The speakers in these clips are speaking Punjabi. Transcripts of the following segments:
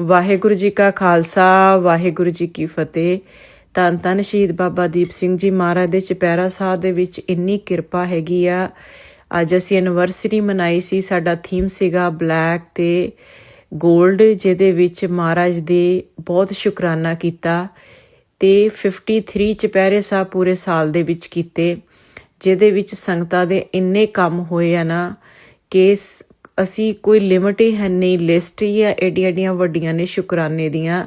ਵਾਹਿਗੁਰੂ ਜੀ ਕਾ ਖਾਲਸਾ, ਵਾਹਿਗੁਰੂ ਜੀ ਕੀ ਫਤਿਹ। ਧੰਨ ਧੰਨ ਸ਼ਹੀਦ ਬਾਬਾ ਦੀਪ ਸਿੰਘ ਜੀ ਮਹਾਰਾਜ ਦੇ ਚਪੈਰਾ ਸਾਹਿਬ ਦੇ ਵਿੱਚ ਇੰਨੀ ਕਿਰਪਾ ਹੈਗੀ ਆ। ਅੱਜ ਅਸੀਂ ਐਨਵਰਸਰੀ ਮਨਾਈ ਸੀ, ਸਾਡਾ ਥੀਮ ਸੀਗਾ ਬਲੈਕ ਤੇ 골ਡ ਜਿਹਦੇ ਵਿੱਚ ਮਹਾਰਾਜ ਦੇ ਬਹੁਤ ਸ਼ੁਕਰਾਨਾ ਕੀਤਾ ਤੇ 53 ਚਪੈਰੇ ਸਾਹਿਬ ਪੂਰੇ ਸਾਲ ਦੇ ਵਿੱਚ ਕੀਤੇ, ਜਿਹਦੇ ਵਿੱਚ ਸੰਗਤਾਂ ਦੇ ਇੰਨੇ ਕੰਮ ਹੋਏ ਆ ਨਾ ਕਿ ਸ- ਅਸੀਂ ਕੋਈ ਲਿਮਟ ਹੀ ਹੈ ਨਹੀਂ ਲਿਸਟ ਹੀ ਆ ਏਡੀਆਂ ਏਡੀਆਂ ਵੱਡੀਆਂ ਨੇ ਸ਼ੁਕਰਾਨੇ ਦੀਆਂ।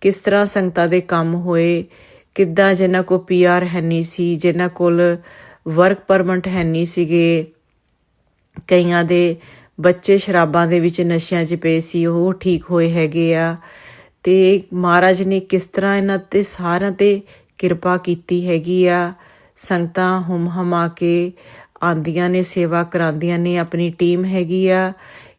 ਕਿਸ ਤਰ੍ਹਾਂ ਸੰਗਤਾਂ ਦੇ ਕੰਮ ਹੋਏ, ਕਿੱਦਾਂ ਜਿਨ੍ਹਾਂ ਕੋ ਪੀਆਰ ਹੈ ਨਹੀਂ ਸੀ, ਜਿਨ੍ਹਾਂ ਕੋਲ ਵਰਕ ਪਰਮਿਟ ਹੈ ਨਹੀਂ ਸੀਗੇ। ਕਈਆਂ ਦੇ ਬੱਚੇ ਸ਼ਰਾਬਾਂ ਦੇ ਵਿੱਚ ਨਸ਼ਿਆਂ 'ਚ ਪਏ ਸੀ, ਉਹ ਠੀਕ ਹੋਏ ਹੈਗੇ ਆ। ਤੇ ਮਹਾਰਾਜ ਨੇ ਕਿਸ ਤਰ੍ਹਾਂ ਇਹਨਾਂ ਤੇ ਸਾਰਿਆਂ ਤੇ ਕਿਰਪਾ ਕੀਤੀ ਹੈਗੀ ਆ। ਸੰਗਤਾਂ ਹੁਮ ਹਮਾ ਕੇ ਆਂਦੀਆਂ ਨੇ, ਸੇਵਾ ਕਰਾਉਂਦੀਆਂ ਨੇ, ਆਪਣੀ ਟੀਮ ਹੈਗੀ ਆ,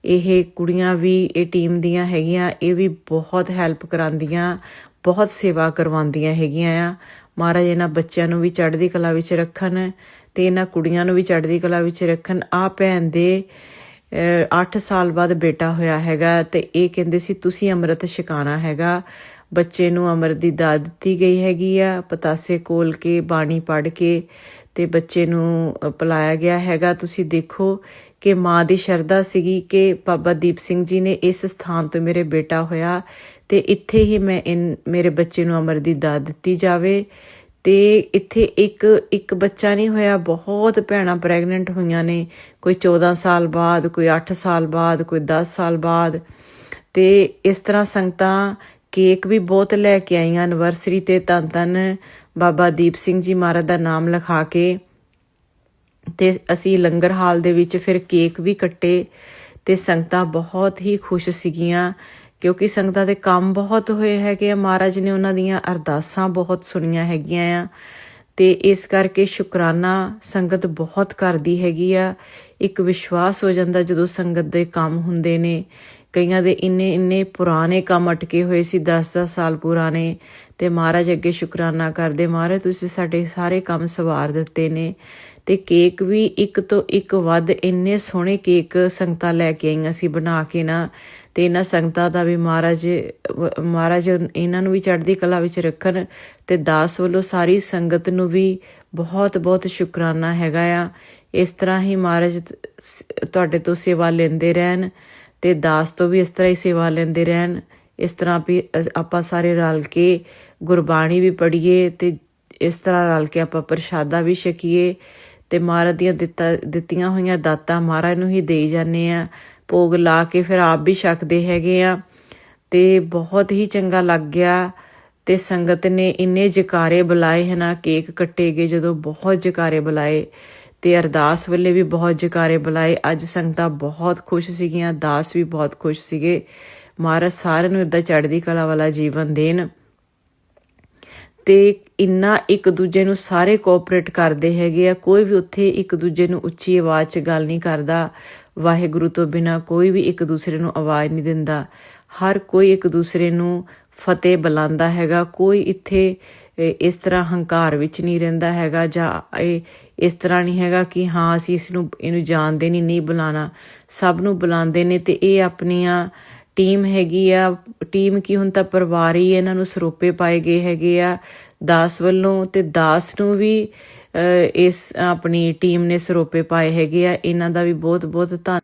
ਇਹ ਕੁੜੀਆਂ ਵੀ, ਇਹ ਟੀਮ ਦੀਆਂ ਹੈਗੀਆਂ, ਇਹ ਵੀ ਬਹੁਤ ਹੈਲਪ ਕਰਾਉਂਦੀਆਂ, ਬਹੁਤ ਸੇਵਾ ਕਰਵਾਉਂਦੀਆਂ ਹੈਗੀਆਂ ਆ। ਮਹਾਰਾਜ ਇਹਨਾਂ ਬੱਚਿਆਂ ਨੂੰ ਵੀ ਚੜ੍ਹਦੀ ਕਲਾ ਵਿੱਚ ਰੱਖਣ ਤੇ ਇਹਨਾਂ ਕੁੜੀਆਂ ਨੂੰ ਵੀ ਚੜ੍ਹਦੀ ਕਲਾ ਵਿੱਚ ਰੱਖਣ। ਆ ਭੈਣ ਦੇ 8 ਸਾਲ ਬਾਅਦ ਬੇਟਾ ਹੋਇਆ ਹੈਗਾ ਤੇ ਇਹ ਕਹਿੰਦੇ ਸੀ, ਤੁਸੀਂ ਅੰਮ੍ਰਿਤ ਛਕਾਣਾ ਹੈਗਾ। ਬੱਚੇ ਨੂੰ ਅੰਮ੍ਰਿਤ ਦੀ ਦਾਤ ਦਿੱਤੀ ਗਈ ਹੈਗੀ ਆ, ਪਤਾਸੇ ਕੋਲ ਕੇ, ਬਾਣੀ ਪੜ੍ਹ ਕੇ ਤੇ ਬੱਚੇ ਨੂੰ ਅ, ਪਿਲਾਇਆ ਗਿਆ ਹੈਗਾ। ਤੁਸੀਂ ਦੇਖੋ ਕਿ ਮਾਂ ਦੀ ਸ਼ਰਧਾ ਸੀਗੀ ਕਿ ਬਾਬਾ ਦੀਪ ਸਿੰਘ ਜੀ ਨੇ ਇਸ ਸਥਾਨ ਤੋਂ ਮੇਰੇ ਬੇਟਾ ਹੋਇਆ ਤੇ ਇੱਥੇ ਹੀ ਮੈਂ ਇਨ ਮੇਰੇ ਬੱਚੇ ਨੂੰ ਅਮਰ ਦੀ ਦਾਤ ਦਿੱਤੀ ਜਾਵੇ। ਤੇ ਇੱਥੇ ਇੱਕ ਇੱਕ ਬੱਚਾ ਨਹੀਂ ਹੋਇਆ ਬਹੁਤ ਭੈਣਾਂ ਪ੍ਰੈਗਨੈਂਟ ਹੋਈਆਂ ਨੇ। ਕੋਈ 14 ਸਾਲ ਬਾਅਦ ਕੋਈ 8 ਸਾਲ ਬਾਅਦ ਕੋਈ 10 ਸਾਲ ਬਾਅਦ। ਤੇ ਇਸ ਤਰ੍ਹਾਂ ਸੰਗਤਾਂ ਕੇਕ ਵੀ ਬਹੁਤ ਲੈ ਕੇ ਆਈਆਂ ਐਨਵਰਸਰੀ ਤੇ ਤਨ ਧੰਨ ਬਾਬਾ ਦੀਪ ਸਿੰਘ ਜੀ ਮਹਾਰਾਜ ਦਾ ਨਾਮ ਲਿਖਾ ਕੇ। ਤੇ ਅਸੀਂ ਲੰਗਰ ਹਾਲ ਦੇ ਵਿੱਚ ਫਿਰ ਕੇਕ ਵੀ ਕੱਟੇ ਤੇ ਸੰਗਤਾਂ ਬਹੁਤ ਹੀ ਖੁਸ਼ ਸੀਗੀਆਂ, ਕਿਉਂਕਿ ਸੰਗਤਾਂ ਦੇ ਕੰਮ ਬਹੁਤ ਹੋਏ ਹੈਗੇ ਆ। ਮਹਾਰਾਜ ਨੇ ਉਹਨਾਂ ਦੀਆਂ ਅਰਦਾਸਾਂ ਬਹੁਤ ਸੁਣੀਆਂ ਹੈਗੀਆਂ ਆ। ਤੇ ਇਸ ਕਰਕੇ ਸ਼ੁਕਰਾਨਾ ਸੰਗਤ ਬਹੁਤ ਕਰਦੀ ਹੈਗੀ ਆ। ਇੱਕ ਵਿਸ਼ਵਾਸ ਹੋ ਜਾਂਦਾ ਜਦੋਂ ਸੰਗਤ ਦੇ ਕੰਮ ਹੁੰਦੇ ਨੇ। ਕਈਆਂ ਦੇ ਇੰਨੇ ਇੰਨੇ ਪੁਰਾਣੇ ਕੰਮ ਅਟਕੇ ਹੋਏ ਸੀ 10-10 ਸਾਲ ਪੁਰਾਣੇ। ਤੇ ਮਹਾਰਾਜ ਅੱਗੇ ਸ਼ੁਕਰਾਨਾ ਕਰਦੇ, ਮਹਾਰਾਜ, ਤੁਸੀਂ ਸਾਡੇ ਸਾਰੇ ਕੰਮ ਸਵਾਰ ਦਿੱਤੇ ਨੇ ਤੇ ਕੇਕ ਵੀ ਇੱਕ ਤੋਂ ਇੱਕ ਵੱਧ ਇੰਨੇ ਸੋਹਣੇ ਕੇਕ ਸੰਗਤਾਂ ਲੈ ਕੇ ਆਈਆਂ ਸੀ ਬਣਾ ਕੇ ਨਾ। ਤੇ ਇਹਨਾਂ ਸੰਗਤਾਂ ਦਾ ਵੀ ਮਹਾਰਾਜ ਮਹਾਰਾਜ ਇਹਨਾਂ ਨੂੰ ਵੀ ਚੜ੍ਹਦੀ ਕਲਾ ਵਿੱਚ ਰੱਖਣ ਤੇ ਦਾਸ ਵੱਲੋਂ ਸਾਰੀ ਸੰਗਤ ਨੂੰ ਵੀ ਬਹੁਤ ਬਹੁਤ ਸ਼ੁਕਰਾਨਾ ਹੈਗਾ ਆ। ਇਸ ਤਰ੍ਹਾਂ ਹੀ ਮਹਾਰਾਜ ਤੁਹਾਡੇ ਤੋਂ ਸੇਵਾ ਲੈਂਦੇ ਰਹਿਣ। ਤੇ ਦਾਸ ਤੋਂ ਵੀ ਇਸ ਤਰ੍ਹਾਂ ਹੀ ਸੇਵਾ ਲੈਂਦੇ ਰਹਿਣ। ਇਸ ਤਰ੍ਹਾਂ ਵੀ ਆਪਾਂ ਸਾਰੇ ਰਲ ਕੇ ਗੁਰਬਾਣੀ ਵੀ ਪੜ੍ਹੀਏ ਤੇ ਇਸ ਤਰ੍ਹਾਂ ਰਲ ਕੇ ਆਪਾਂ ਪ੍ਰਸ਼ਾਦਾ ਵੀ ਛਕੀਏ ਤੇ ਮਹਾਰਾਜ ਦੀਆਂ ਦਿੱਤਾ, ਦਿੱਤੀਆਂ ਹੋਈਆਂ ਦਾਤਾਂ ਮਹਾਰਾਜ ਨੂੰ ਹੀ ਦੇਈ ਜਾਂਦੇ ਆ ਭੋਗ ਲਾ ਕੇ ਫਿਰ ਆਪ ਵੀ ਛਕਦੇ ਹੈਗੇ ਆ ਤੇ ਬਹੁਤ ਹੀ ਚੰਗਾ ਲੱਗ ਗਿਆ ਤੇ ਸੰਗਤ ਨੇ ਇੰਨੇ ਜਕਾਰੇ ਬੁਲਾਏ ਹਨਾ ਕੇਕ ਕੱਟੇ ਗਏ ਜਦੋਂ ਬਹੁਤ ਜਕਾਰੇ ਬੁਲਾਏ। ਤੇ ਅਰਦਾਸ ਵੇਲੇ ਵੀ ਬਹੁਤ ਜਕਾਰੇ ਬੁਲਾਏ। ਅੱਜ ਸੰਗਤਾਂ ਬਹੁਤ ਖੁਸ਼ ਸੀਗੀਆਂ, ਦਾਸ ਵੀ ਬਹੁਤ ਖੁਸ਼ ਸੀਗੇ। ਮਹਾਰਾਜ ਸਾਰਿਆਂ ਨੂੰ ਇਦਾਂ ਚੜ੍ਹਦੀ ਕਲਾ ਵਾਲਾ ਜੀਵਨ ਦੇਣ। ਤੇ ਇੰਨਾ ਇੱਕ ਦੂਜੇ ਨੂੰ ਸਾਰੇ ਕੋਆਪਰੇਟ ਕਰਦੇ ਹੈਗੇ ਆ। ਕੋਈ ਵੀ ਉੱਥੇ ਇੱਕ ਦੂਜੇ ਨੂੰ ਉੱਚੀ ਆਵਾਜ਼ 'ਚ ਗੱਲ ਨਹੀਂ ਕਰਦਾ। ਵਾਹਿਗੁਰੂ ਤੋਂ ਬਿਨਾ ਕੋਈ ਵੀ ਇੱਕ ਦੂਸਰੇ ਨੂੰ ਆਵਾਜ਼ ਨਹੀਂ ਦਿੰਦਾ। ਹਰ ਕੋਈ ਇੱਕ ਦੂਸਰੇ ਨੂੰ ਫਤਿਹ ਬੁਲਾਉਂਦਾ ਹੈਗਾ। ਕੋਈ ਇੱਥੇ ਇਸ ਤਰ੍ਹਾਂ ਹੰਕਾਰ ਵਿੱਚ ਨਹੀਂ ਰਹਿੰਦਾ ਹੈਗਾ ਜਾਂ ਇਹ ਇਸ ਤਰ੍ਹਾਂ ਨਹੀਂ ਹੈਗਾ ਕਿ ਹਾਂ, ਅਸੀਂ ਇਸ ਨੂੰ, ਇਹਨੂੰ ਜਾਣਦੇ ਨਹੀਂ ਨਹੀਂ ਬੁਲਾਣਾ। ਸਭ ਨੂੰ ਬੁਲਾਉਂਦੇ ਨੇ ਤੇ ਇਹ ਆਪਣੀਆਂ ਟੀਮ ਹੈਗੀ ਆ। ਟੀਮ ਕੀ ਹੁਣ ਤਾਂ ਪਰਿਵਾਰ ਹੀ, ਇਹਨਾਂ ਨੂੰ ਸਰੋਪੇ ਪਾਏ ਗਏ ਹੈਗੇ ਆ। ਦਾਸ ਵੱਲੋਂ ਤੇ ਦਾਸ ਨੂੰ ਵੀ ਇਸ ਆਪਣੀ ਟੀਮ ਨੇ ਸਰੋਪੇ ਪਾਏ ਹੈਗੇ ਆ। ਇਹਨਾਂ ਦਾ ਵੀ ਬਹੁਤ ਬਹੁਤ ਧੰਨ